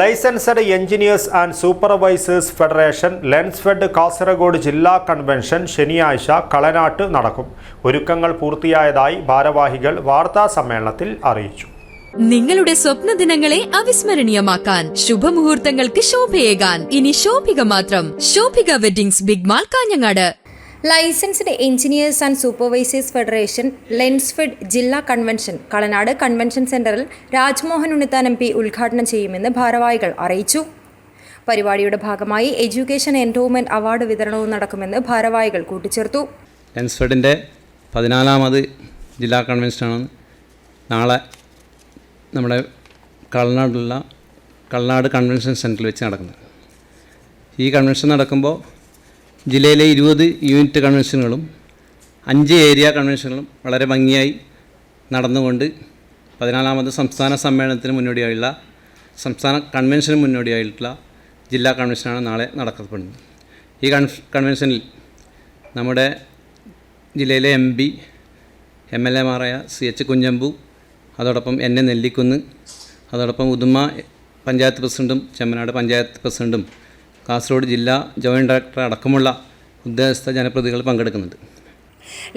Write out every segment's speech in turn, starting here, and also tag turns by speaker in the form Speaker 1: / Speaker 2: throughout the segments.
Speaker 1: Licensed engineers and supervisors federation Lensfed Kasaragod ജില്ലാ convention ശനിയാഴ്ച കളനാട്ട് നടക്കും. ഒരുക്കങ്ങൾ പൂർത്തിയായതായി ഭാരവാഹികൾ വാർത്താ സമ്മേളനത്തിൽ അറിയിച്ചു.
Speaker 2: നിങ്ങളുടെ സ്വപ്ന ദിനങ്ങളെ അവിസ്മരണീയമാക്കാൻ ശുഭമുഹൂർത്തങ്ങൾക്ക് ശോഭയേകാൻ. ഇനി ശോഭിക മാത്രം. Shobhika weddings big mall Kanhangad.
Speaker 3: Licensed engineers and supervisors federation Lensfed ജില്ലാ കൺവെൻഷൻ കളനാട് കൺവെൻഷൻ സെന്ററിൽ രാജ്മോഹൻ ഉണ്ണിത്താൻ എം പി ഉദ്ഘാടനം ചെയ്യുമെന്ന് ഭാരവാഹികൾ അറിയിച്ചു. പരിപാടിയുടെ ഭാഗമായി എഡ്യൂക്കേഷൻ എൻഡോമെന്റ് അവാർഡ് വിതരണവും നടക്കുമെന്ന് ഭാരവാഹികൾ കൂട്ടിച്ചേർത്തു.
Speaker 4: ലെൻസ്ഫെഡിന്റെ പതിനാലാമത് ജില്ലാ കൺവെൻഷനാണ്. നാളെ നമ്മുടെ കളനാടുള്ള കളനാട് കൺവെൻഷൻ സെന്ററിൽ വെച്ച് നടക്കുന്നത്. ഈ കൺവെൻഷൻ നടക്കുമ്പോൾ ജില്ലയിലെ ഇരുപത് യൂണിറ്റ് കൺവെൻഷനുകളും അഞ്ച് ഏരിയ കൺവെൻഷനുകളും വളരെ ഭംഗിയായി നടന്നുകൊണ്ട് പതിനാലാമത് സംസ്ഥാന സമ്മേളനത്തിന് മുന്നോടിയായുള്ള സംസ്ഥാന കൺവെൻഷന് മുന്നോടിയായിട്ടുള്ള ജില്ലാ കൺവെൻഷനാണ് നാളെ നടക്കപ്പെടുന്നത്. ഈ കൺവെൻഷനിൽ നമ്മുടെ ജില്ലയിലെ എം പി എം എൽ എമാരായ സി എച്ച് കുഞ്ഞമ്പു അതോടൊപ്പം എൻ എ നെല്ലിക്കുന്ന് അതോടൊപ്പം ഉദുമ പഞ്ചായത്ത് പ്രസിഡന്റും ചെമ്മനാട് പഞ്ചായത്ത് പ്രസിഡന്റും കാസർഗോഡ് ജില്ലാ ജോയിന്റ് ഡയറക്ടർ അടക്കമുള്ള ഉദ്യോഗസ്ഥ ജനപ്രതികൾ പങ്കെടുക്കുന്നുണ്ട്.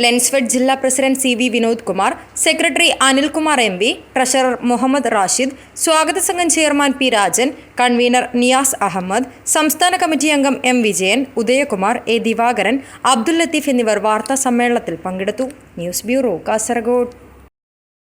Speaker 3: ലെൻസ്ഫെഡ് ജില്ലാ president C V Vinod Kumar secretary Anilkumar M V treasurer Muhammad Rashid സ്വാഗത സംഘം chairman P Rajan convener Niyas Ahmed സംസ്ഥാന കമ്മിറ്റി അംഗം എം വിജയൻ ഉദയകുമാർ എ ദിവാകരൻ അബ്ദുൽ ലത്തീഫ് എന്നിവർ വാർത്താ സമ്മേളനത്തിൽ പങ്കെടുത്തു. News bureau Kasaragod.